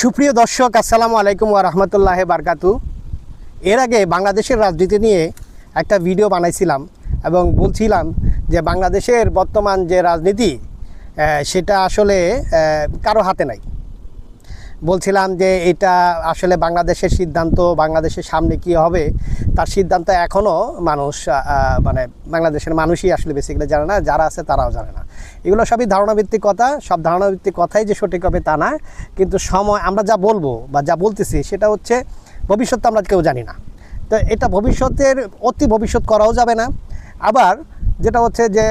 সুপ্রিয় দর্শক, আসসালামু আলাইকুম ওয়া রাহমাতুল্লাহি বারকাতু এর আগে বাংলাদেশের রাজনীতি নিয়ে একটা ভিডিও বানাইছিলাম এবং বলছিলাম যে বাংলাদেশের বর্তমান যে রাজনীতি সেটা আসলে কারও হাতে নাই। বলছিলাম যে এটা আসলে বাংলাদেশের সিদ্ধান্ত, বাংলাদেশের সামনে কি হবে, তার সিদ্ধান্ত এখনও মানুষ মানে বাংলাদেশের মানুষই আসলে বেসিক্যালি জানে না, যারা আছে তারাও জানে না। এগুলো সবই ধারণাভিত্তিক কথা, সব ধারণাভিত্তিক কথাই যে সঠিক হবে তা না, কিন্তু সময়, আমরা যা বলব বা যা বলতেছি সেটা হচ্ছে ভবিষ্যৎ তো আমরা কেউ জানি না। তো এটা ভবিষ্যতের, অতি ভবিষ্যৎ করাও যাবে না। আবার যেটা হচ্ছে যে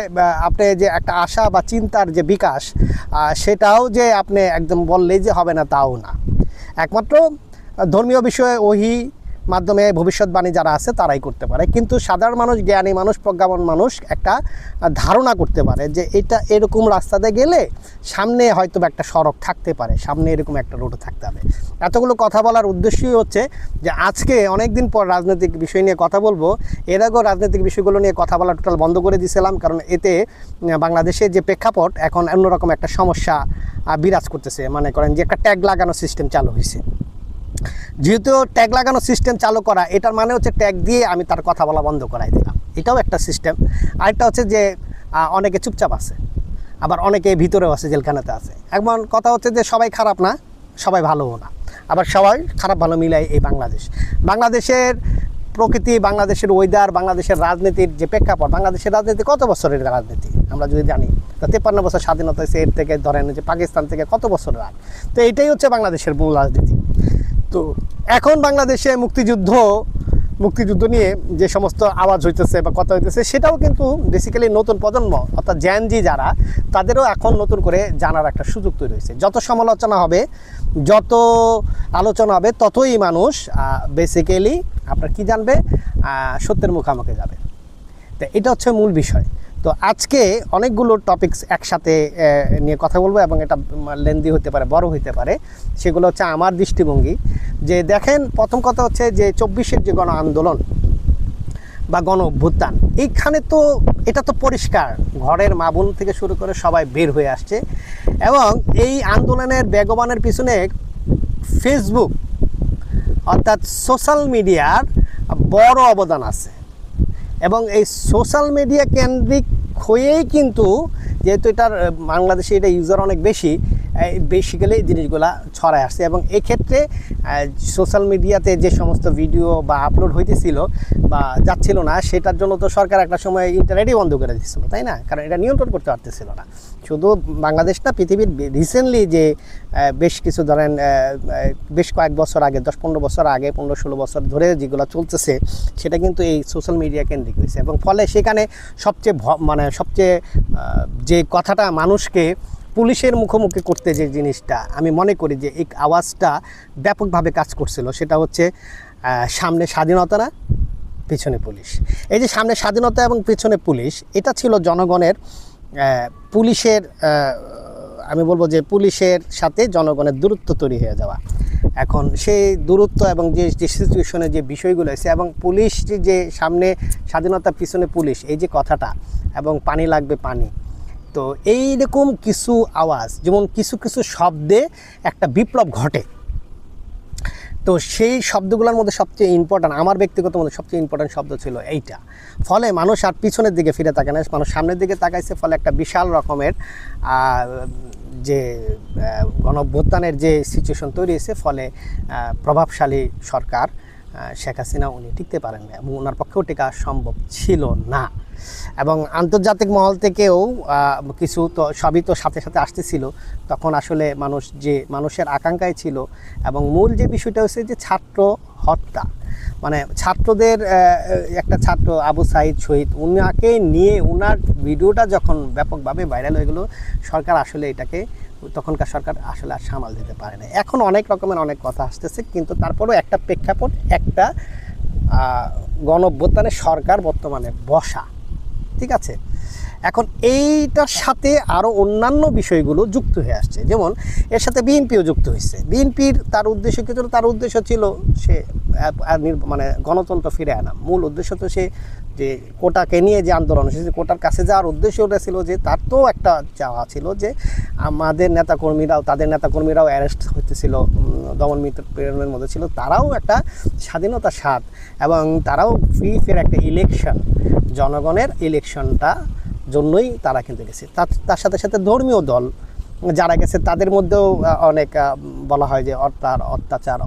আপনি যে একটা আশা বা চিন্তার যে বিকাশ সেটাও যে আপনি একদম বললেই যে হবে না, তাও না। একমাত্র ধর্মীয় বিষয়ে ওহি মাধ্যমে ভবিষ্যৎবাণী যারা আছে তারাই করতে পারে। কিন্তু সাধারণ মানুষ, জ্ঞানী মানুষ, প্রজ্ঞাপন মানুষ একটা ধারণা করতে পারে যে এটা এরকম রাস্তাতে গেলে সামনে হয়তো একটা সড়ক থাকতে পারে, সামনে এরকম একটা রোড থাকতে হবে। এতগুলো কথা বলার উদ্দেশ্যই হচ্ছে যে আজকে অনেক দিন পর রাজনৈতিক বিষয় নিয়ে কথা বলব। এর আগেও রাজনৈতিক বিষয়গুলো নিয়ে কথা বলা টোটাল বন্ধ করে দিয়েছিলাম কারণ এতে বাংলাদেশের যে প্রেক্ষাপট এখন অন্যরকম একটা সমস্যা বিরাজ করতেছে। মানে করেন যে একটা ট্যাগ লাগানো সিস্টেম চালু হয়েছে যেহেতু ট্যাগ লাগানো সিস্টেম চালু করা, এটার মানে হচ্ছে ট্যাগ দিয়ে আমি তার কথা বলা বন্ধ করাই দিলাম। এটাও একটা সিস্টেম আরেকটা হচ্ছে যে অনেকে চুপচাপ আছে, আবার অনেকে ভিতরেও আছে, জেলখানাতে আছে। এমন কথা হচ্ছে যে, সবাই খারাপ না, সবাই ভালোও না। আবার সবাই খারাপ ভালো মিলাই এই বাংলাদেশ। বাংলাদেশের প্রকৃতি, বাংলাদেশের ওয়েদার বাংলাদেশের রাজনীতির যে প্রেক্ষাপট, বাংলাদেশের রাজনীতি কত বছরের রাজনীতি, আমরা যদি জানি? তো তেপ্পান্ন বছর স্বাধীনতা এর থেকে ধরেন যে পাকিস্তান থেকে কত বছরের আগ তো এটাই হচ্ছে বাংলাদেশের মূল রাজনীতি। তো এখন বাংলাদেশে মুক্তিযুদ্ধ মুক্তিযুদ্ধ নিয়ে যে সমস্ত আওয়াজ হইতেছে বা কথা হইতেছে, সেটাও কিন্তু বেসিক্যালি নতুন প্রজন্ম, অর্থাৎ জ্যানজি যারা, তাদেরও এখন নতুন করে জানার একটা সুযোগ তৈরি হয়েছে। যত সমালোচনা হবে, যত আলোচনা হবে, ততই মানুষ বেসিক্যালি আপনার কি জানবে? সত্যের মুখামুখি যাবে। তো এটা হচ্ছে মূল বিষয়। তো আজকে অনেকগুলো টপিকস একসাথে নিয়ে কথা বলব এবং এটা লেন্দি হতে পারে, বড় হতে পারে। সেগুলো হচ্ছে আমার দৃষ্টিভঙ্গি। যে দেখেন, প্রথম কথা হচ্ছে যে চব্বিশের যে গণ আন্দোলন বা গণ অভ্যুত্থান, এইখানে তো এটা তো পরিষ্কার। ঘরের মা বোন থেকে শুরু করে সবাই বের হয়ে আসছে। এবং এই আন্দোলনের বেগবানের পিছনে ফেসবুক অর্থাৎ সোশ্যাল মিডিয়ার বড় অবদান আছে। এবং এই সোশ্যাল মিডিয়া কেন্দ্রিক হয়েই কিন্তু যেহেতু এটার বাংলাদেশে এটা ইউজার অনেক বেশি বেসিক্যালি জিনিসগুলা ছড়ায় আসছে এবং এক্ষেত্রে সোশ্যাল মিডিয়াতে যে সমস্ত ভিডিও বা আপলোড হইতেছিল বা যাচ্ছিল না, সেটার জন্য তো সরকার একটা সময় ইন্টারনেটই বন্ধ করে দিচ্ছিল তাই না? কারণ এটা নিয়ন্ত্রণ করতে পারতেছিল না। শুধু বাংলাদেশ না, পৃথিবীর রিসেন্টলি যে বেশ কিছু ধরেন বেশ কয়েক বছর আগে, দশ পনেরো বছর আগে, পনেরো ষোলো বছর ধরে যেগুলো চলতেছে, সেটা কিন্তু এই সোশ্যাল মিডিয়া কেন্দ্রিক হয়েছে। এবং ফলে সেখানে সবচেয়ে মানে সবচেয়ে যে কথাটা মানুষকে পুলিশের মুখোমুখি করতে যে জিনিসটা, আমি মনে করি যে এই আওয়াজটা ব্যাপকভাবে কাজ করছিল, সেটা হচ্ছে সামনে স্বাধীনতা না পিছনে পুলিশ। এই যে সামনে স্বাধীনতা এবং পিছনে পুলিশ, এটা ছিল জনগণের পুলিশের আমি বলব যে পুলিশের সাথে জনগণের দূরত্ব তৈরি হয়ে যাওয়া। এখন সেই দূরত্ব এবং যে যে সিচুয়েশনে যে বিষয়গুলো আছে এবং পুলিশ যে- সামনে স্বাধীনতার পিছনে পুলিশ, এই যে কথাটা, এবং পানি লাগবে পানি তো এইরকম কিছু আওয়াজ যেমন কিছু কিছু শব্দে একটা বিপ্লব ঘটে। তো সেই শব্দগুলোর মধ্যে সবচেয়ে ইম্পর্ট্যান্ট আমার ব্যক্তিগত মধ্যে সবচেয়ে ইম্পর্ট্যান্ট শব্দ ছিল এইটা। ফলে মানুষ আর পিছনের দিকে ফিরে থাকে না মানুষ সামনের দিকে তাকাইছে ফলে একটা বিশাল রকমের যে আহ, গণঅভ্যুত্থানের যে সিচুয়েশন তৈরি হয়েছে ফলে প্রভাবশালী সরকার শেখ হাসিনা উনি টিকতে পারেন না এবং ওনার পক্ষেও টেকা সম্ভব ছিল না। এবং আন্তর্জাতিক মহল থেকেও কিছু তো সবই তো সাথে সাথে আসতেছিল। তখন আসলে মানুষ যে মানুষের আকাঙ্ক্ষায় ছিল এবং মূল যে বিষয়টা হচ্ছে যে ছাত্র হত্যা। মানে ছাত্রদের একটা ছাত্র আবু সাইদ শহীদ, উনাকে নিয়ে উনার ভিডিওটা যখন ব্যাপকভাবে ভাইরাল হয়ে গেলো, সরকার আসলে এটাকে, তখনকার সরকার আসলে আর সামাল দিতে পারে না এখন অনেক রকমের অনেক কথা আসতেছে, কিন্তু তারপরেও একটা প্রেক্ষাপট, একটা গণভ্যুত্থানের সরকার বর্তমানে বসা। ঠিক আছে? এখন এইটার সাথে আরও অন্যান্য বিষয়গুলো যুক্ত হয়ে আসছে। যেমন, এর সাথে বিএনপিও যুক্ত হয়েছে। বিএনপির তার উদ্দেশ্য কিন্তু তার উদ্দেশ্য ছিল সে মানে গণতন্ত্র ফিরে আনা। মূল উদ্দেশ্য তো সে যে কোটাকে নিয়ে যে আন্দোলন সেই কোটার কাছে যাওয়ার উদ্দেশ্য ওটা ছিল যে তার তো একটা চাওয়া ছিল যে আমাদের নেতাকর্মীরাও, তাদের নেতাকর্মীরাও অ্যারেস্ট হতেছিল দমন মিত্র প্রেরণের মধ্যে ছিল। তারাও একটা স্বাধীনতার স্বাদ এবং তারাও ফ্রি ফের একটা ইলেকশন, জনগণের ইলেকশনটা জন্যই তারা কিন্তু গেছে। তার সাথে সাথে ধর্মীয় দল যারা গেছে তাদের মধ্যেও অনেক বলা হয় যে অত্যার, অত্যাচার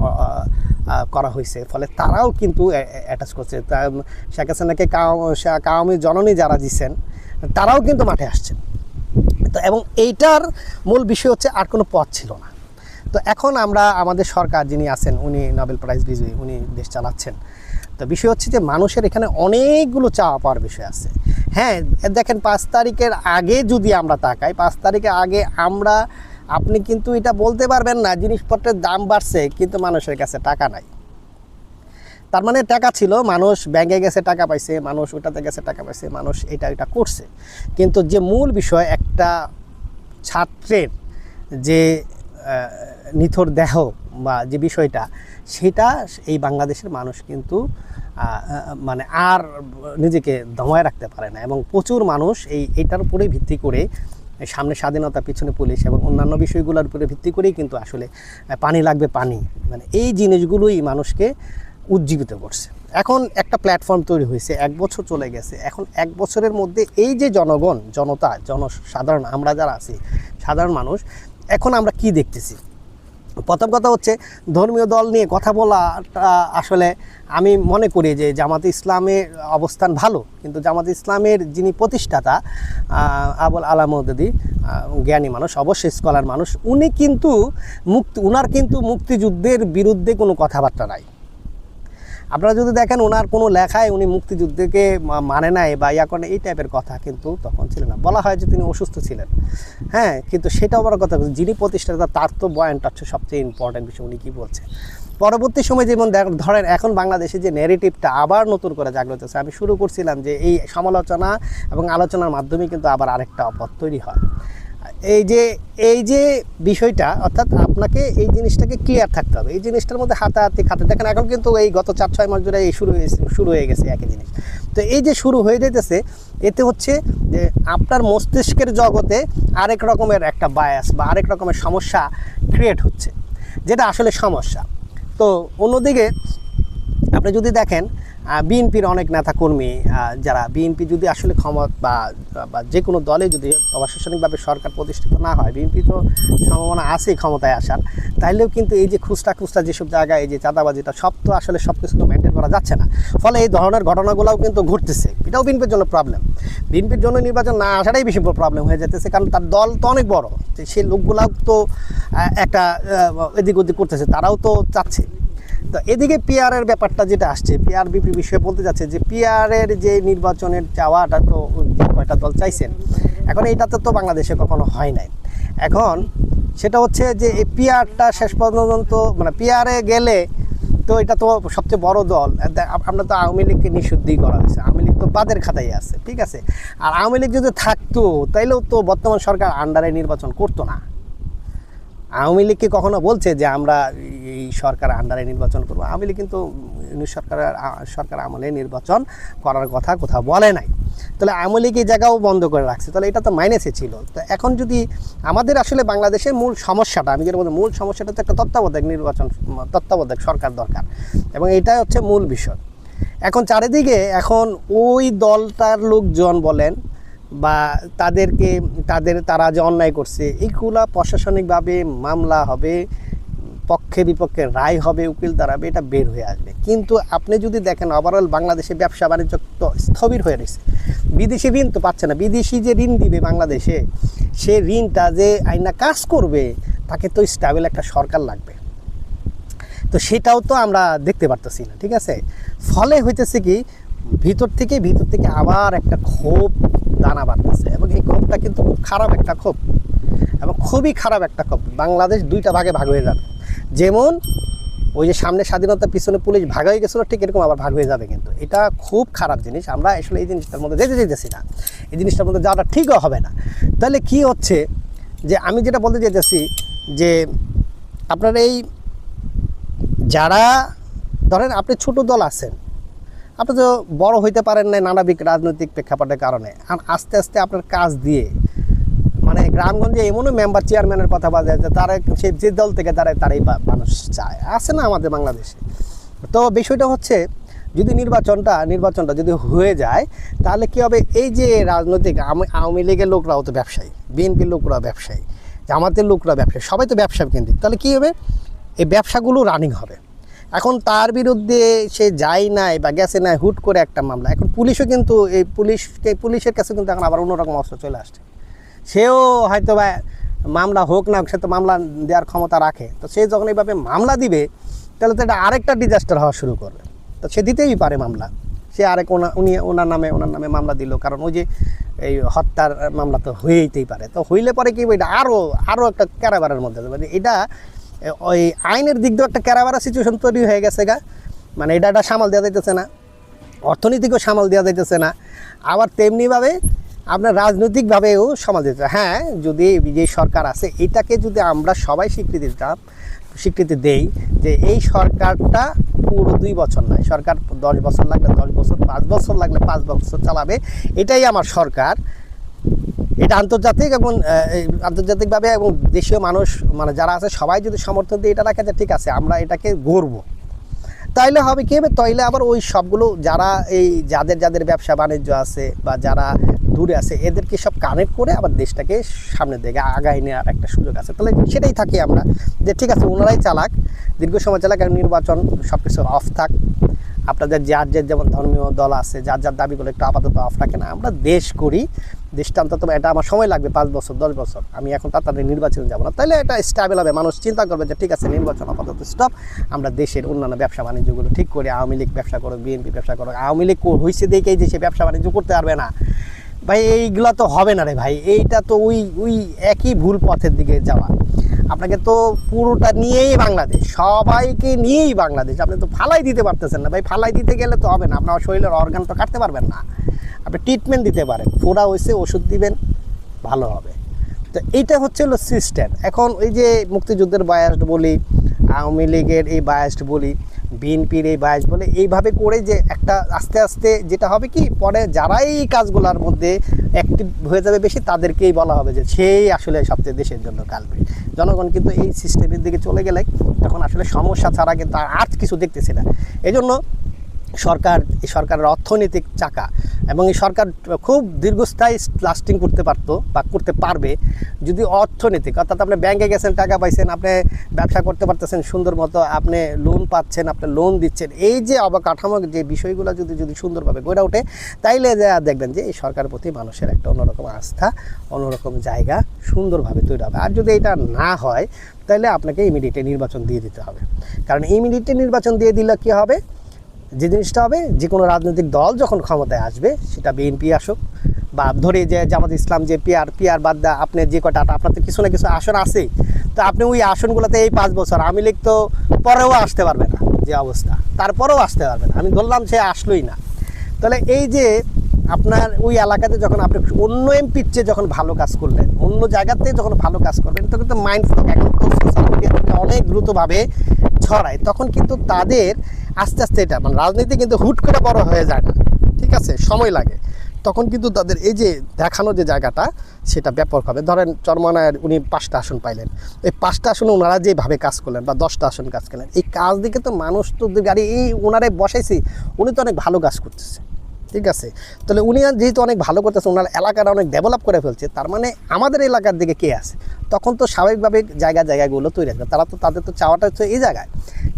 করা হয়েছে। ফলে তারাও কিন্তু অ্যাটাচ করছে। তা শেখ হাসিনাকে কাউমি জননী যারা দিচ্ছেন তারাও কিন্তু মাঠে আসছেন। তো, এবং এইটার মূল বিষয় হচ্ছে আর কোনো পথ ছিল না। তো, এখন আমরা আমাদের সরকার যিনি আছেন, উনি নোবেল প্রাইজ বিজয়ী, উনি দেশ চালাচ্ছেন। তো, বিষয় হচ্ছে যে মানুষের এখানে অনেকগুলো চাওয়া পাওয়ার বিষয় আছে। হ্যাঁ দেখেন পাঁচ তারিখের আগে যদি আমরা তাকাই, পাঁচ তারিখের আগে আমরা আপনি কিন্তু এটা বলতে পারবেন না, জিনিসপত্রের দাম বাড়ছে, কিন্তু মানুষের কাছে টাকা নাই। তার মানে টাকা ছিল, মানুষ ব্যাংকে গেছে, টাকা পাইছে, মানুষ ওটাতে গেছে, টাকা পাইছে, মানুষ এটা এটা করছে। কিন্তু যে মূল বিষয়, একটা ছাত্রের যে নিথর দেহ বা যে বিষয়টা, সেটা এই বাংলাদেশের মানুষ কিন্তু মানে আর নিজেকে দমায় রাখতে পারে না। এবং প্রচুর মানুষ এই, এটার উপরে ভিত্তি করে সামনে স্বাধীনতা, পিছনে পুলিশ এবং অন্যান্য বিষয়গুলোর উপরে ভিত্তি করেই কিন্তু আসলে পানি লাগবে পানি। মানে এই জিনিসগুলোই মানুষকে উজ্জীবিত করছে। এখন একটা প্ল্যাটফর্ম তৈরি হয়েছে, এক বছর চলে গেছে। এখন এক বছরের মধ্যে এই যে জনগণ, জনতা, জনসাধারণ, আমরা যারা আছি, সাধারণ মানুষ, এখন আমরা কি দেখতেছি? প্রথম কথা হচ্ছে ধর্মীয় দল নিয়ে কথা বলাটা আসলে আমি মনে করি যে জামাত ইসলামের অবস্থান ভালো, কিন্তু জামাত ইসলামের যিনি প্রতিষ্ঠাতা আবুল আলামদি জ্ঞানী মানুষ, অবশ্যই স্কলার মানুষ, উনি কিন্তু মুক্তি, উনার কিন্তু মুক্তিযুদ্ধের বিরুদ্ধে কোনো কথাবার্তা নাই। আপনারা যদি দেখেন ওনার কোনো লেখায় উনি মুক্তিযুদ্ধকে মানে নাই বা ইয়া করেন এই টাইপের কথা কিন্তু তখন ছিল না। বলা হয় যে তিনি অসুস্থ ছিলেন। হ্যাঁ কিন্তু সেটাও বড় কথা যিনি প্রতিষ্ঠাতা, তার তো বয়ানটা হচ্ছে সবচেয়ে ইম্পর্টেন্ট বিষয়, উনি কী বলছে পরবর্তী সময় যেমন ধরেন এখন বাংলাদেশে যে নেগেটিভটা আবার নতুন করে জাগ্রত হচ্ছে, আমি শুরু করছিলাম যে এই সমালোচনা এবং আলোচনার মাধ্যমে কিন্তু আবার আরেকটা অপথ তৈরি হয়। এই যে এই যে বিষয়টা, অর্থাৎ আপনাকে এই জিনিসটাকে ক্লিয়ার থাকতে হবে। এই জিনিসটার মধ্যে হাতাহাতি খাতে দেখেন, এখন কিন্তু এই গত চার, ছয় মাস ধরে এই শুরু হয়েছে, শুরু হয়ে গেছে একই জিনিস। তো এই যে শুরু হয়ে যেতেছে এতে হচ্ছে যে আপনার মস্তিষ্কের জগতে আরেক রকমের একটা বায়াস বা আরেক রকমের সমস্যা ক্রিয়েট হচ্ছে, যেটা আসলে সমস্যা। তো অন্যদিকে আপনি যদি দেখেন বিএনপির অনেক নেতাকর্মী যারা বিএনপি যদি আসলে ক্ষমতা বা বা যে কোনো দলে যদি প্রশাসনিকভাবে সরকার প্রতিষ্ঠিত না হয়, বিএনপি তো সম্ভাবনা আছে ক্ষমতায় আসার, তাইলেও কিন্তু এই যে খুচরা খুচরা যেসব জায়গায় এই যে চাঁদাবাজিটা, সব তো আসলে সব কিছু তো মেনটেন করা যাচ্ছে না। ফলে এই ধরনের ঘটনাগুলোও কিন্তু ঘটতেছে। এটাও বিএনপির জন্য প্রবলেম বিএনপির জন্য নির্বাচন না আসাটাই বেশি প্রবলেম হয়ে যেতেছে কারণ তার দল তো অনেক বড়। সেই লোকগুলাও তো একটা এদিক ওদিক করতেছে, তারাও তো চাচ্ছে। তো এদিকে পিআরের ব্যাপারটা যেটা আসছে পিআর বিপি বিষয়ে বলতে যাচ্ছে যে পিআরের যে নির্বাচনের চাওয়াটা তো কয়টা দল চাইছেন, এখন এইটাতে তো বাংলাদেশে কখনো হয় নাই। এখন সেটা হচ্ছে যে এই পিআরটা শেষ পর্যন্ত মানে পিআরে গেলে তো এটা তো সবচেয়ে বড় দল। আমরা তো আওয়ামী লীগকে নিষিদ্ধই করা হয়েছে। আওয়ামী লীগ তো বাদের খাতায় আছে, ঠিক আছে? আর আওয়ামী লীগ যদি থাকতো, তাইলেও তো বর্তমান সরকার আন্ডারে নির্বাচন করতো না। আওয়ামী লীগ কি কখনো বলছে যে আমরা এই সরকার আন্ডারে নির্বাচন করব? আওয়ামী লীগ কিন্তু সরকারের সরকার আমলে নির্বাচন করার কথা কোথাও বলে নাই। তাহলে আওয়ামী লীগ এই জায়গাও বন্ধ করে রাখছে। তাহলে এটা তো মাইনাসে ছিল। তো এখন যদি আমাদের আসলে বাংলাদেশের মূল সমস্যাটা, আমি যেটা বলছি মূল সমস্যাটা তো একটা তত্ত্বাবধায়ক নির্বাচন তত্ত্বাবধায়ক সরকার দরকার। এবং এটাই হচ্ছে মূল বিষয়। এখন চারিদিকে এখন ওই দলটার লোকজন বলেন বা তাদেরকে, তাদের, তারা যে অন্যায় করছে এইগুলা প্রশাসনিকভাবে মামলা হবে, পক্ষে বিপক্ষে রায় হবে, উকিল দাঁড়াবে, এটা বের হয়ে আসবে। কিন্তু আপনি যদি দেখেন ওভারঅল বাংলাদেশে ব্যবসা বাণিজ্য তো স্থবির হয়ে রয়েছে। বিদেশি ঋণ তো পাচ্ছে না। বিদেশি যে ঋণ দিবে বাংলাদেশে, সে ঋণটা যে আইনা কাজ করবে, তাকে তো স্টাবেল একটা সরকার লাগবে। তো সেটাও তো আমরা দেখতে পারতেছি না, ঠিক আছে? ফলে হইতেছে কি ভিতর থেকে ভিতর থেকে আবার একটা ক্ষোভ দানা বাড়তেছে এবং এই ক্ষোভটা কিন্তু খুব খারাপ একটা ক্ষোভ এবং খুবই খারাপ একটা ক্ষোভ। বাংলাদেশ দুইটা ভাগে ভাগ হয়ে যাবে। যেমন ওই যে সামনে স্বাধীনতা, পিছনে পুলিশ ভাগ হয়ে গেছিল, ঠিক এরকম আবার ভাগ হয়ে যাবে কিন্তু। এটা খুব খারাপ জিনিস। আমরা আসলে এই জিনিসটার মধ্যে যেতে যেতেছি না। এই জিনিসটার মধ্যে যাওয়াটা ঠিকও হবে না। তাহলে কি হচ্ছে যে আমি যেটা বলতে যেতেছি যে আপনার এই যারা, ধরেন আপনি ছোট দল আছেন আপনি তো বড় হইতে পারেন না নানাবিক রাজনৈতিক প্রেক্ষাপটের কারণে। আর আস্তে আস্তে আপনার কাজ দিয়ে মানে গ্রামগঞ্জে এমনও মেম্বার চেয়ারম্যানের কথা বাজে যে তারা, সে যে দল থেকে তারা তারাই মানুষ চায়। আছে না আমাদের বাংলাদেশে? তো বিষয়টা হচ্ছে, যদি নির্বাচনটা নির্বাচনটা যদি হয়ে যায়, তাহলে কি হবে? এই যে রাজনৈতিক আওয়ামী লীগের লোকরাও তো ব্যবসায়ী, বিএনপির লোকরা ব্যবসায়ী, জামাতের লোকরা ব্যবসায়ী, সবাই তো ব্যবসা কেন্দ্রিক। তাহলে কী হবে? এই ব্যবসাগুলো রানিং হবে। এখন তার বিরুদ্ধে সে যায় নাই বা গেছে নাই, হুট করে একটা মামলা। এখন পুলিশও কিন্তু এই পুলিশ পুলিশের কাছে কিন্তু এখন আবার অন্যরকম অস্ত্র চলে আসছে। সেও হয়তো বা মামলা হোক না সে তো মামলা দেওয়ার ক্ষমতা রাখে। তো সে যখন এইভাবে মামলা দিবে, তাহলে তো এটা আরেকটা ডিজাস্টার হওয়া শুরু করবে। তো সে দিতেই পারে মামলা। সে আরেক ওনা, উনি ওনার নামে ওনার নামে মামলা দিল। কারণ ওই যে এই হত্যার মামলা তো হয়েইতেই পারে। তো হইলে পরে কি এটা আরও আরও একটা ক্যারাবারের মধ্যে মানে এটা ওই আইনের দিক দিয়ে একটা ক্যারাবারা সিচুয়েশন তৈরি হয়ে গেছে গা। মানে এটা এটা সামাল দেওয়া যাইতেছে না। অর্থনীতিকেও সামাল দেওয়া যাইতেছে না। আবার তেমনিভাবে আপনার রাজনৈতিকভাবেও সামাল দিতে হ্যাঁ যদি যে সরকার আছে, এটাকে যদি আমরা সবাই স্বীকৃতি দিতাম স্বীকৃতি দেই যে এই সরকারটা পুরো দুই বছর নয়, সরকার দশ বছর লাগলে দশ বছর, পাঁচ বছর লাগলে পাঁচ বছর চালাবে, এটাই আমার সরকার। এটা আন্তর্জাতিক এবং আন্তর্জাতিকভাবে এবং দেশীয় মানুষ মানে যারা আছে, সবাই যদি সমর্থন দিয়ে এটা রাখে যে ঠিক আছে, আমরা এটাকে গড়ব। তাইলে হবে কী? হবে তাইলে আবার ওই সবগুলো যারা এই যাদের যাদের ব্যবসা বাণিজ্য আছে বা যারা দূরে আছে, এদেরকে সব কানেক্ট করে আবার দেশটাকে সামনের দিকে আগায় নেওয়ার একটা সুযোগ আছে। তাহলে সেটাই থাকি আমরা যে ঠিক আছে, ওনারাই চালাক, দীর্ঘ সময় চালাক আর নির্বাচন সব কিছু অফ থাক। আপনাদের যার যার যেমন ধর্মীয় দল আছে, যার যার দাবিগুলো একটু আপাতত অফ রাখে না, আমরা দেশ করি দেশটা অন্তত এটা আমার সময় লাগবে, পাঁচ বছর, দশ বছর। আমি এখন তাড়াতাড়ি নির্বাচন যাব না। তাহলে এটা স্টেবল হবে। মানুষ চিন্তা করবে যে, ঠিক আছে, নির্বাচন আপাতত স্টপ আমরা দেশের অন্যান্য ব্যবসা বাণিজ্যগুলো ঠিক করে আওয়ামী লীগ ব্যবসা করো, বিএনপি ব্যবসা করো, আওয়ামী লীগ হয়েছে দেখেই যে সে ব্যবসা বাণিজ্য করতে পারবে না। ভাই, এইগুলা তো হবে না রে ভাই। এইটা তো ওই ওই একই ভুল পথের দিকে যাওয়া। আপনাকে তো পুরোটা নিয়েই বাংলাদেশ। সবাইকে নিয়েই বাংলাদেশ। আপনি তো ফালাই দিতে পারতেছেন না। ভাই, ফালাই দিতে গেলে তো হবে না। আপনার শরীরের অর্গান তো কাটতে পারবেন না। আপনি ট্রিটমেন্ট দিতে পারেন। ফোড়া হয়েছে, ওষুধ দিবেন, ভালো হবে। তো এইটা হচ্ছে হলো সিস্টেম এখন ওই যে মুক্তিযুদ্ধের বায়াসড বলি, আওয়ামী লীগের এই বায়াসড বলি, বিএনপির এই বায়াস বলে, এইভাবে করে যে একটা আস্তে আস্তে যেটা হবে কি, পরে যারাই কাজগুলোর মধ্যে অ্যাক্টিভ হয়ে যাবে বেশি, তাদেরকেই বলা হবে যে সেই আসলে সবচেয়ে দেশের জন্য কালবে জনগণ কিন্তু এই সিস্টেমের দিকে চলে গেলে, তখন আসলে সমস্যা ছাড়া কিন্তু আর কিছু দেখতেছি না। এই জন্য সরকার, এই সরকারের অর্থনৈতিক চাকা এবং এই সরকার খুব দীর্ঘস্থায়ী লাস্টিং করতে পারতো বা করতে পারবে যদি অর্থনৈতিক। অর্থাৎ আপনি ব্যাংকে গেছেন, টাকা পাইছেন, আপনি ব্যবসা করতে পারতেছেন সুন্দর মতো, আপনি লোন পাচ্ছেন, আপনি লোন দিচ্ছেন, এই যে অবকাঠামো, যে বিষয়গুলো যদি যদি সুন্দরভাবে গড়ে ওঠে, তাইলে দেখবেন যে এই সরকারের প্রতি মানুষের একটা অন্যরকম আস্থা, অন্যরকম জায়গা সুন্দরভাবে তৈরি হবে। আর যদি এটা না হয় তাহলে আপনাকে ইমিডিয়েটলি নির্বাচন দিয়ে দিতে হবে। কারণ ইমিডিয়েটলি নির্বাচন দিয়ে দিলে কী হবে? যে জিনিসটা হবে যে কোনো রাজনৈতিক দল যখন ক্ষমতায় আসবে, সেটা বিএনপি আসুক বা ধরে যে জামাত ইসলাম, যে পিয়ার পিয়ার বাদ দা আপনি যে কটা আপনার তো কিছু না কিছু আসন আছেই। তো আপনি ওই আসনগুলোতে এই পাঁচ বছর আমি লীগ তো পরেও আসতে পারবে না, যে অবস্থা। তারপরেও আসতে পারবে না। আমি ধরলাম সে আসলোই না। তাহলে এই যে আপনার ওই এলাকাতে যখন আপনি অন্য এমপির চেয়ে যখন ভালো কাজ করলেন, অন্য জায়গাতে যখন ভালো কাজ করবেন তখন তো মাইন্ডফুল এখন তো সোশ্যাল অনেক দ্রুতভাবে ছড়ায় তখন কিন্তু তাদের আস্তে আস্তে এটা মানে রাজনীতি কিন্তু হুট করে বড় হয়ে যায় না। ঠিক আছে? সময় লাগে। তখন কিন্তু তাদের এই যে দেখানো যে জায়গাটা, সেটা ব্যাপক হবে। ধরেন চরমনায়ের উনি পাঁচটা আসন পাইলেন। এই পাঁচটা আসনে ওনারা যেভাবে কাজ করলেন বা দশটা আসন কাজ করলেন, এই কাজ দিকে তো মানুষ তো গাড়ি এই ওনারে বসাইছি, উনি তো অনেক ভালো কাজ করতেছে। ঠিক আছে? তাহলে উনি যেহেতু অনেক ভালো করতেছে, ওনার এলাকাটা অনেক ডেভেলপ করে ফেলছে, তার মানে আমাদের এলাকার দিকে কে আছে? তখন তো স্বাভাবিকভাবে জায়গা জায়গাগুলো তৈরি হবে তারা তো, তাদের তো চাওয়াটা হচ্ছে এই জায়গায়।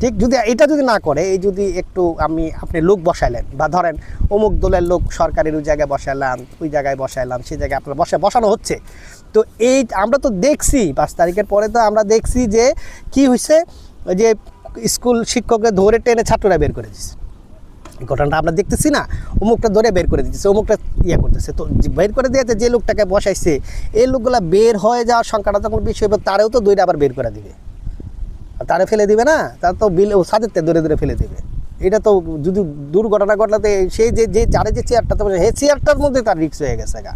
ঠিক, যদি এটা যদি না করে, এই যদি একটু আমি, আপনি লোক বসাইলেন বা ধরেন অমুক দলের লোক সরকারের ওই জায়গায় বসাইলাম, ওই জায়গায় বসাইলাম, সেই জায়গায় আপনার বসা, বসানো হচ্ছে। তো এই আমরা তো দেখছি, পাঁচ তারিখের পরে তো আমরা দেখছি যে কি হয়েছে যে স্কুল শিক্ষককে ধরে টেনে ছাত্ররা বের করে দিচ্ছে ঘটনাটা আমরা দেখতেছি না, অমুকটা ধরে বের করে দিতেছে, অমুকটা ইয়ে করতেছে। তো বের করে দিয়েছে যে লোকটাকে বসাইছে, এই লোকগুলা বের হয়ে যাওয়ার সংখ্যাটা তখন বেশি হবে, তারেও তো দুইটা আবার বের করে দিবে। তারে ফেলে দিবে না? তার তো বিল ও সাদেরতে দূরে দূরে ফেলে দিবে। এটা তো যদি দুর্ঘটনা ঘটলাতে সেই যে যে যারে যে চেয়ারটা তো সেই চেয়ারটার মধ্যে তার রিক্স হয়ে গেছে গা।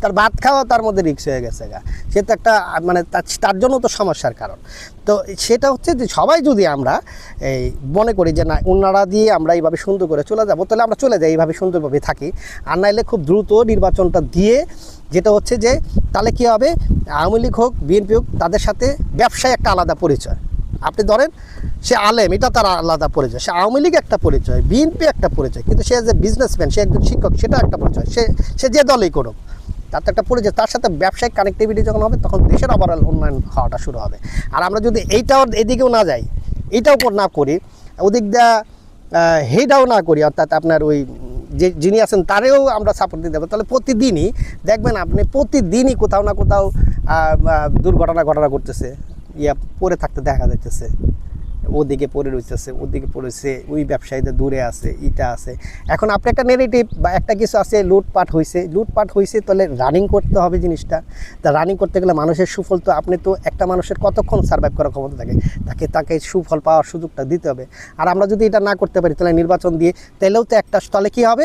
তার ভাত খাওয়া তার মধ্যে রিক্স হয়ে গেছে গা। সে তো একটা মানে তার জন্য তো সমস্যার কারণ। তো সেটা হচ্ছে যে সবাই যদি আমরা এই মনে করি যে না ওনারা দিয়ে আমরা এইভাবে সুন্দর করে চলে যাব, তাহলে আমরা চলে যাই, এইভাবে সুন্দরভাবে থাকি। আর নাইলে খুব দ্রুত নির্বাচনটা দিয়ে যেটা হচ্ছে যে, তাহলে কী হবে? আওয়ামী লীগ হোক, বিএনপি হোক, তাদের সাথে ব্যবসায় একটা আলাদা পরিচয়। আপনি ধরেন, সে আলেম, এটা তার আলাদা পরিচয়। সে আওয়ামী লীগ একটা পরিচয়, বিএনপি একটা পরিচয়, কিন্তু সে যে বিজনেসম্যান সে একজন শিক্ষক সেটা একটা পরিচয়। সে সে যে দলেই করুক, তার তো একটা পরিচয়, তার সাথে ব্যবসায়িক কানেক্টিভিটি যখন হবে, তখন দেশের ওভারঅল উন্নয়ন হওয়াটা শুরু হবে। আর আমরা যদি এইটাও এদিকেও না যাই এইটাও না করি, ওদিক দা হেটাও না করি, অর্থাৎ আপনার ওই যে, যিনি আছেন, তারেও আমরা সাপোর্ট দিতে হবে তাহলে প্রতিদিনই দেখবেন আপনি প্রতিদিনই কোথাও না কোথাও দুর্ঘটনা ঘটনা করতেছে ইয়া পড়ে থাকতে দেখা যাইতেছে। ওদিকে পড়ে রয়েছে ওদিকে পড়েছে ওই ব্যবসায়ীদের দূরে আছে, ইটা আছে। এখন আপনি একটা নেগেটিভ বা একটা কিছু আছে, লুটপাট হয়েছে লুটপাট হয়েছে তাহলে রানিং করতে হবে জিনিসটা। তা রানিং করতে গেলে মানুষের সুফল তো আপনি তো একটা মানুষের কতক্ষণ সার্ভাইভ করার ক্ষমতা থাকে? তাকে তাকে সুফল পাওয়ার সুযোগটা দিতে হবে। আর আমরা যদি এটা না করতে পারি, তাহলে নির্বাচন দিয়ে, তাহলেও তো একটা, তাহলে কী হবে?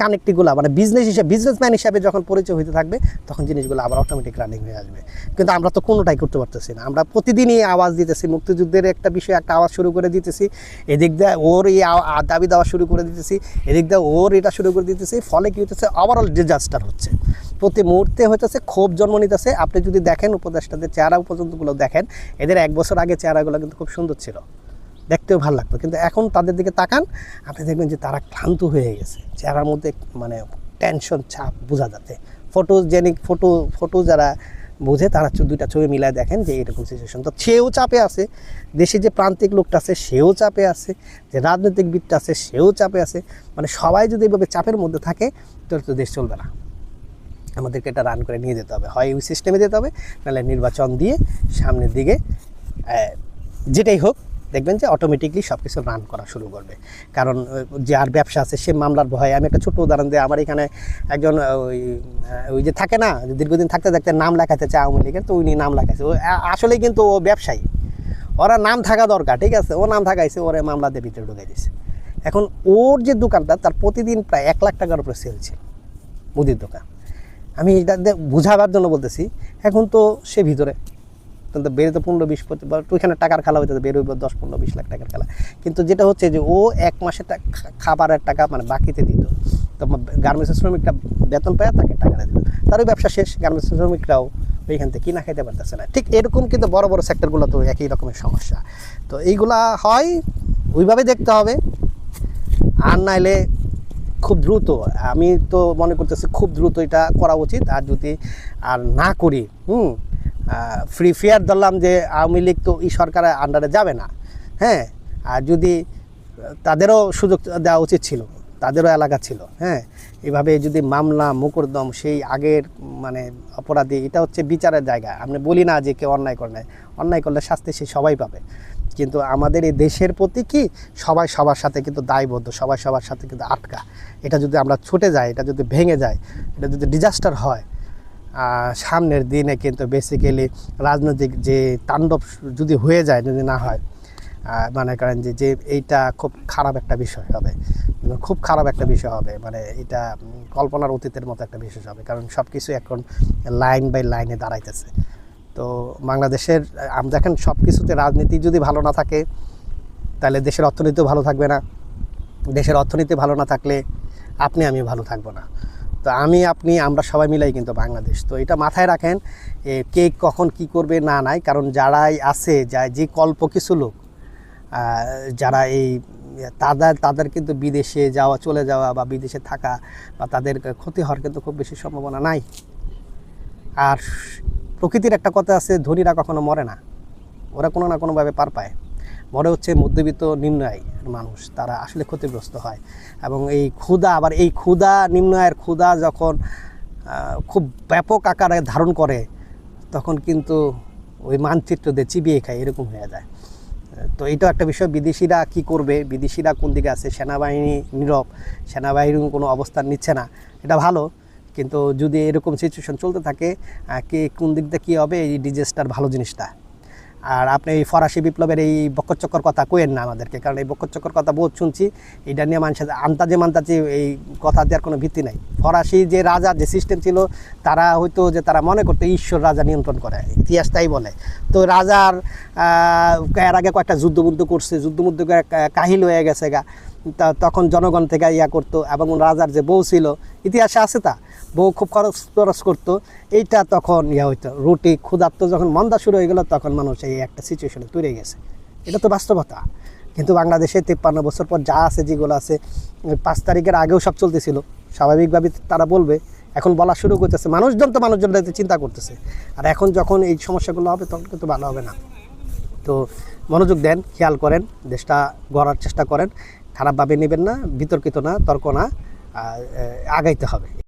কানেক্টিগুলো মানে বিজনেস হিসেবে বিজনেসম্যান হিসাবে যখন পরিচয় হইতে থাকবে, তখন জিনিসগুলো আবার অটোমেটিক রানিং হয়ে আসবে। কিন্তু আমরা তো কোনোটাই করতে পারতেছি না। আমরা প্রতিদিনই আওয়াজ দিতেছি, মুক্তিযুদ্ধের একটা বিষয়ে একটা আওয়াজ শুরু করে দিতেছি, এদিক দিয়ে ওর এই দাবি দেওয়া শুরু করে দিতেছি, এদিক দিয়ে ওর এটা শুরু করে দিতেছি, ফলে কী হতেছে ওভারঅল ডিজাস্টার হচ্ছে। প্রতি মুহূর্তে হইতেছে, ক্ষোভ জন্ম নিতেছে। আপনি যদি দেখেন, উপদেষ্টাদের চেহারা পর্যন্তগুলো দেখেন, এদের এক বছর আগে চেহারাগুলো কিন্তু খুব সুন্দর ছিল। দেখতেও ভালো লাগতো। কিন্তু এখন তাদের দিকে তাকান, আপনি দেখবেন যে তারা ক্লান্ত হয়ে গেছে। চেহারার মধ্যে মানে টেনশন ছাপ বোঝা যাচ্ছে। ফটোজেনিক ফটো ফটো যারা বোঝে, তারা দুইটা ছবি মিলায় দেখেন যে এরকম সিচুয়েশন তো সেও চাপে আছে। দেশে যে প্রান্তিক লোকটা আছে, সেও চাপে আছে। যে রাজনৈতিকবিদটা আছে, সেও চাপে আছে। মানে সবাই যদি এভাবে চাপের মধ্যে থাকে, তাহলে তো দেশ চলবে না। আমাদেরকে এটা রান করে নিয়ে যেতে হবে। হয় ওই সিস্টেমে যেতে হবে, নাহলে নির্বাচন দিয়ে সামনের দিকে যেটাই হোক দেখবেন যে অটোমেটিকলি সব কিছু রান করা শুরু করবে। কারণ যে আর ব্যবসা আছে, সে মামলার ভয়ে, আমি একটা ছোট উদাহরণ দিই আমার এখানে একজন ওই ওই যে থাকে না দীর্ঘদিন থাকতে থাকতে নাম লেখাতে চায় আওয়ামী লীগের, তো উনি নাম লেখাইছে। ও আসলে কিন্তু ও ব্যবসায়ী। ওরা নাম থাকা দরকার, ঠিক আছে? ও নাম থাকাইছে ওরে মামলাতে ভিতরে ঢুকাই দিয়েছে এখন ওর যে দোকানটা, তার প্রতিদিন প্রায় এক লাখ টাকার উপরে সেল ছিল, মুদির দোকান। আমি এটা বোঝাবার জন্য বলতেছি, এখন তো সে ভিতরে কিন্তু বেরো তো পনেরো বিশ পঁচিশ ওইখানে টাকার খেলা হইতে বেরোই দশ, পনেরো, বিশ লাখ টাকার খেলা। কিন্তু যেটা হচ্ছে যে ও এক মাসে খাবারের টাকা মানে বাকিতে দিত। তো গার্মেন্টস শ্রমিকটা বেতন পায়, তাকে টাকাটা দিত। তারও ব্যবসা শেষ গার্মেন্টস শ্রমিকরাও ওইখান থেকে কিনা খাইতে পারতেছে না। ঠিক এরকম কিন্তু বড় বড় সেক্টরগুলো তো একই রকমের সমস্যা। তো এইগুলা হয়, ওইভাবে দেখতে হবে। আর নাইলে খুব দ্রুত, আমি তো মনে করতেছি খুব দ্রুত এটা করা উচিত। আর যদি আর না করি, হুম ফ্রি ফেয়ার ধরলাম যে আওয়ামী লীগ তো এই সরকারের আন্ডারে যাবে না। হ্যাঁ? আর যদি তাদেরও সুযোগ দেওয়া উচিত ছিল, তাদেরও এলাকা ছিল হ্যাঁ? এভাবে যদি মামলা মোকদ্দম সেই আগের মানে অপরাধী, এটা হচ্ছে বিচারের জায়গা। আমি বলি না যে কেউ অন্যায় করে নেয় অন্যায় করলে শাস্তি সে সবাই পাবে। কিন্তু আমাদের এই দেশের প্রতি কি? সবাই সবার সাথে কিন্তু দায়বদ্ধ, সবাই সবার সাথে কিন্তু আটকা। এটা যদি আমরা ছুটে যাই, এটা যদি ভেঙে যায়, এটা যদি ডিজাস্টার হয় সামনের দিনে কিন্তু বেসিক্যালি রাজনৈতিক যে তাণ্ডব যদি হয়ে যায়, যদি না হয় মনে করেন যে যে এইটা খুব খারাপ একটা বিষয় হবে। মানে খুব খারাপ একটা বিষয় হবে। মানে এটা কল্পনার অতীতের মতো একটা বিষয় হবে। কারণ সব কিছু এখন লাইন বাই লাইনে দাঁড়াইতেছে। তো বাংলাদেশের দেখেন সব কিছুতে রাজনীতি যদি ভালো না থাকে, তাহলে দেশের অর্থনীতিও ভালো থাকবে না। দেশের অর্থনীতি ভালো না থাকলে আপনি আমি ভালো থাকব না। তো আমি, আপনি, আমরা সবাই মিলাই কিন্তু বাংলাদেশ। তো এটা মাথায় রাখেন কে কখন কি করবে না নাই, কারণ যারাই আছে যা যে কল্প কিছু লোক যারা এই, তাদের তাদের কিন্তু বিদেশে যাওয়া, চলে যাওয়া বা বিদেশে থাকা বা তাদের ক্ষতি হওয়ার কিন্তু খুব বেশি সম্ভাবনা নাই। আর প্রকৃতির একটা কথা আছে, ধনীরা কখনো মরে না। ওরা কোনো না কোনোভাবে পার পায়। মনে হচ্ছে মধ্যবিত্ত নিম্ন আয়ের মানুষ, তারা আসলে ক্ষতিগ্রস্ত হয়। এবং এই ক্ষুধা, আবার এই ক্ষুধা নিম্ন আয়ের ক্ষুধা যখন খুব ব্যাপক আকারে ধারণ করে, তখন কিন্তু ওই মানচিত্র দিয়ে চিবিয়ে খায়, এরকম হয়ে যায়। তো এইটাও একটা বিষয়, বিদেশিরা কি করবে? বিদেশিরা কোন দিকে আছে? সেনাবাহিনী নীরব সেনাবাহিনী কোনো অবস্থান নিচ্ছে না। এটা ভালো, কিন্তু যদি এরকম সিচুয়েশন চলতে থাকে কে কোন দিক দিয়ে কী হবে? এই ডিজাস্টার ভালো জিনিসটা। আর আপনি এই ফরাসি বিপ্লবের এই বক্কচক্কর কথা কোয়েন না আমাদেরকে, কারণ এই বক্কচক্কর কথা বহুত শুনছি, এটা নিয়ে মানুষের আন্তাজে মান্তাজে এই কথা দেওয়ার কোনো ভিত্তি নাই। ফরাসি যে রাজা, যে সিস্টেম ছিল, তারা হয়তো যে তারা মনে করতো ঈশ্বর রাজা নিয়ন্ত্রণ করে, ইতিহাস তাই বলে। তো রাজার এর আগে কয়েকটা যুদ্ধ বুদ্ধ করছে যুদ্ধ মুদ্ধ করে কা- কাহিল হয়ে গেছে গা। তখন জনগণ থেকে ইয়া করতো, এবং রাজার যে বউ ছিল, ইতিহাসে আছে তা। বউ খুব খরচ খরচ করতো, এইটা তখন ইয়া হইতো, রুটি, ক্ষুধার্ত যখন মন্দা শুরু হয়ে গেল, তখন মানুষ এই একটা সিচুয়েশনে তৈরি গেছে। এটা তো বাস্তবতা। কিন্তু বাংলাদেশে তিপ্পান্ন বছর পর যা আছে, যেগুলো আছে পাঁচ তারিখের আগেও সব চলতেছিল। স্বাভাবিকভাবে তারা বলবে, এখন বলা শুরু করতেছে, মানুষজন তো মানুষজন চিন্তা করতেছে। আর এখন যখন এই সমস্যাগুলো হবে, তখন কিন্তু ভালো হবে না। তো মনোযোগ দেন, খেয়াল করেন, দেশটা গড়ার চেষ্টা করেন। খারাপভাবে নেবেন না, বিতর্কিত না, তর্ক না আগাইতে হবে।